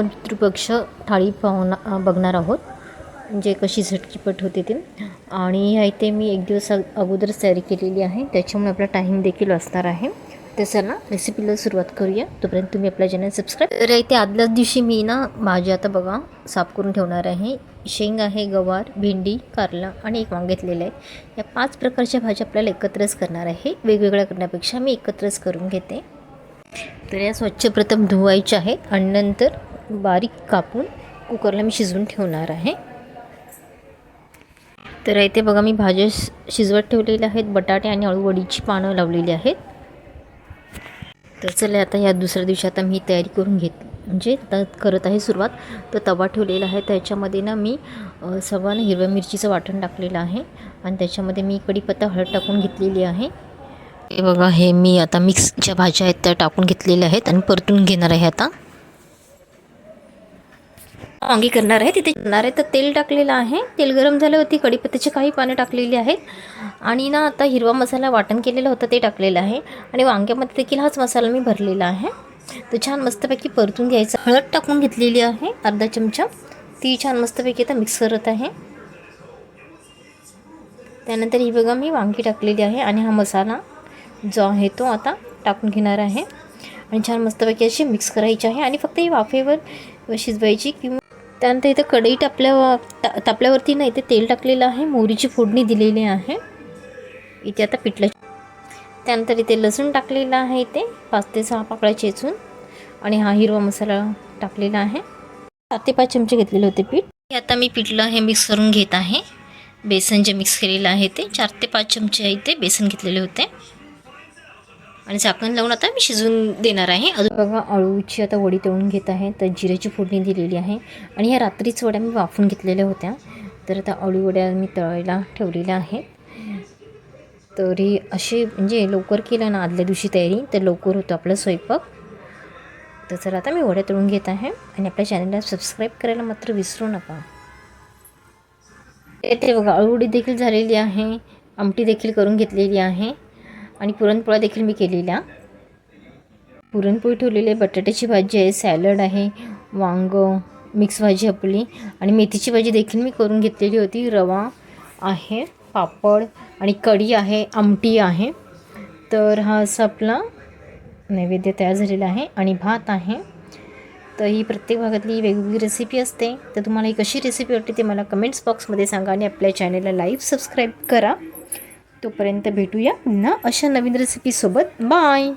आपण पितृपक्ष थाळी पाहुणा बघणार आहोत. म्हणजे कशी झटकीपट होते ते. आणि ह्या इथे मी एक दिवस अगोदरच तयारी केलेली आहे. त्याच्यामुळे आपला टाईम देखील असणार आहे. तर चला रेसिपीला सुरुवात करूया. तोपर्यंत तुम्ही आपला चॅनल सबस्क्राईब तर इथे आदल्याच दिवशी मी ना भाजी आता बघा साफ करून ठेवणार आहे. शेंग आहे गवार भेंडी कारला आणि एक वांग घेतलेलं आहे. या पाच प्रकारच्या भाज्या आपल्याला एकत्रच करणार आहे. वेगवेगळ्या करण्यापेक्षा मी एकत्रच करून घेते. तर या स्वच्छ प्रथम धुवायच्या आहेत. आणि नंतर बारीक कापून कुकरला मी शिजवून ठेवणार आहे. तर इथे बघा मी भाज्या शिजवत ठेवलेल्या आहेत. बटाटे आणि अळूवडीची पानं लावलेली आहेत. तर चला आता या दुसऱ्या दिवशी आता मी तयारी करून घेत म्हणजे आता करत आहे सुरुवात. तर तवा ठेवलेला आहे. त्याच्यामध्ये ना मी अ, हिरव्या मिरचीचं वाटण टाकलेलं आहे. आणि त्याच्यामध्ये मी कढीपत्ता हळद टाकून घेतलेली आहे. हे बघा हे मी आता मिक्स ज्या भाज्या आहेत त्या टाकून घेतलेल्या आहेत आणि परतून घेणार आहे आता. वांगी करणार आहे. तिथे करणार आहे. तर तेल टाकलेलं आहे. तेल गरम झालं होती. कढीपत्त्याची काही पानं टाकलेली आहेत. आणि ना आता हिरवा मसाला वाटण केलेला होता ते टाकलेलं आहे. आणि वांग्यामध्ये देखील हाच मसाला मी भरलेला आहे. तर छान मस्तपैकी परतून घ्यायचा. हळद टाकून घेतलेली आहे. अर्धा चमचा. ती छान मस्तपैकी आता मिक्स करत आहे. त्यानंतर ही बघा मी वांगी टाकलेली आहे. आणि हा मसाला जो आहे तो आता टाकून घेणार आहे. आणि छान मस्तपैकी अशी मिक्स करायची आहे. आणि फक्त ही वाफेवर शिजवायची किंवा त्यानंतर इथं कढई टापल्या तापल्यावरती नाही इथे तेल टाकलेलं आहे. मोहरीची फोडणी दिलेली आहे. इथे आता पिठलं त्यानंतर इथे लसूण टाकलेलं आहे इथे. पाच ते सहा पाकळ्या चेचून. आणि हा हिरवा मसाला टाकलेला आहे. सात ते पाच चमचे घेतलेले होते पीठ. हे आता मी पिठलं हे मिक्स करून घेत आहे. बेसन जे मिक्स केलेलं आहे ते. चार ते पाच चमचे इथे बेसन घेतलेले होते. आणि झाकण लावून आता मी शिजवून देणार आहे. अजून बघा अळूची आता वडी तळून घेत आहे. तर जिऱ्याची फोडणी दिलेली आहे. आणि ह्या रात्रीच वड्या मी वाफून घेतलेल्या होत्या. तर आता अळू वड्या मी तळायला ठेवलेल्या आहेत. तरी असे म्हणजे लवकर केलं ना आदल्या दिवशी तयारी तर लवकर होतो आपलं स्वयंपाक. तर चला आता मी वड्या तळून घेत आहे. आणि आपल्या चॅनलला सबस्क्राईब करायला मात्र विसरू नका. येथे बघा अळूवडी देखील झालेली आहे. आमटी देखील करून घेतलेली आहे. आणि पुरणपोळ्या देखील मी केलेल्या. पुरणपोळी ठेवलेली आहे बटाट्याची भाजी आहे सॅलड आहे वांग मिक्स भाजी आपली. आणि मेथीची भाजी देखील मी करून घेतलेली होती. रवा आहे पापड आणि कढी आहे आमटी आहे. तर हा असा आपला नैवेद्य तयार झालेला आहे आणि भात आहे. तर ही प्रत्येक भागातली वेगवेगळी रेसिपी असते. तर तुम्हाला ही कशी रेसिपी वाटते ते मला कमेंट्स बॉक्समध्ये सांगा आणि आपल्या चॅनलला लाईव्ह सबस्क्राईब करा. तोपर्यंत भेटूया पुन्हा अशा नवीन रेसिपीसोबत बाय